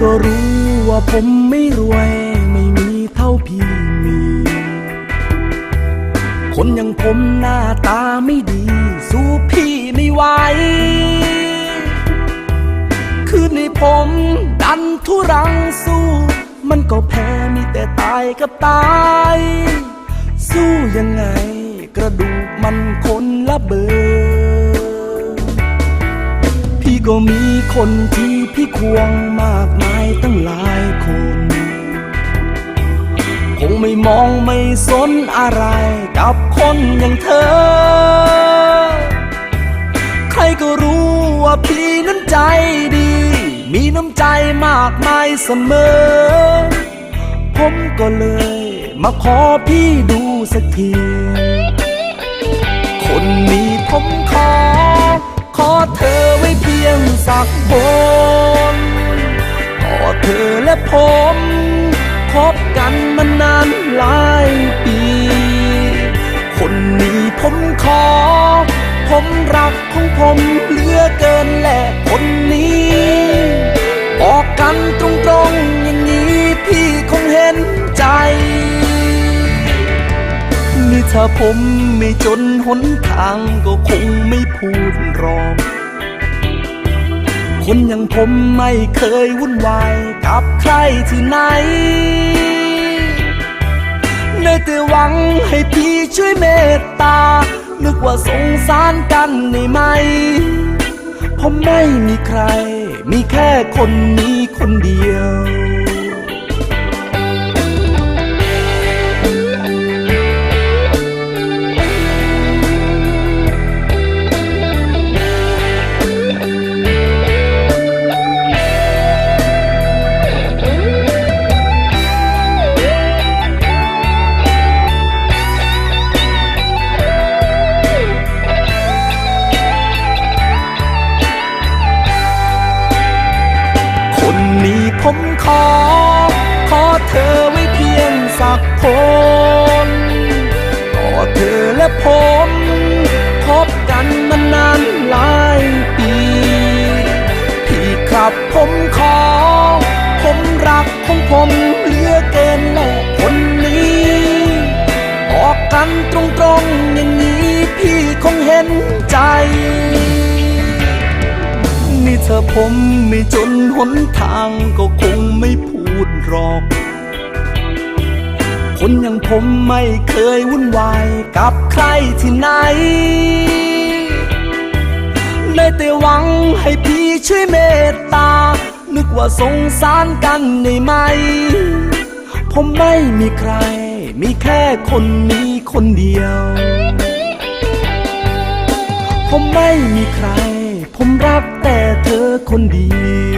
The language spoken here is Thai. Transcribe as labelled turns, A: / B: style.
A: ก็รู้ว่าผมไม่รวยไม่มีเท่าพี่มี คนอย่างผมหน้าตาไม่ดี สู้พี่ไม่ไหว คืนนี้ผมดันทุรังสู้ มันก็แพ้มีแต่ตายกับตาย สู้ยังไงกระดูกมันคนละเบอร์พี่ก็มีคนที่พี่ควงมาก ตั้งหลายคน คงไม่มองไม่สนอะไรกับคนอย่างเธอ ใครก็รู้ว่าพี่นั้นใจดี มีน้ำใจมากมายเสมอ ผมก็เลยมาขอพี่ดูสักที คนนี้ผมขอ ขอเธอไว้เพียงสักคนขอเธอและ ผม คบกันมานานหลายปี คนนี้ผมขอ ผมรักของผมเหลือเกินแหละคนนี้บอกกันตรงๆอย่างนี้พี่คงเห็นใจนี่ถ้าผมไม่จนหนทางก็คงไม่พูดหรอก คนอย่างผมไม่เคยวุ่นวายกับใครที่ไหนในแต่หวังให้พี่ช่วยเมตตา นึกว่าสงสารกันในไหมผมไม่มีใคร มีแค่คนนี้คนเดียว คนนี้ผมขอ ขอเธอไว้เพียงสักคนขอเธอและผม พบกันมานานหลายปี พี่ครับผมขอ ผมรักของผมเหลือเกินแลย ถ้าผมไม่จนหนทางก็คงไม่พูดหรอก คนอย่างผมไม่เคยวุ่นวายกับใครที่ไหน ได้แต่หวังให้พี่ช่วยเมตตา นึกว่าสงสารกันได้ไหม ผมไม่มีใคร มีแค่คนนี้คนเดียว ผมไม่มีใคร ผมรักแต่เธอคนเดียว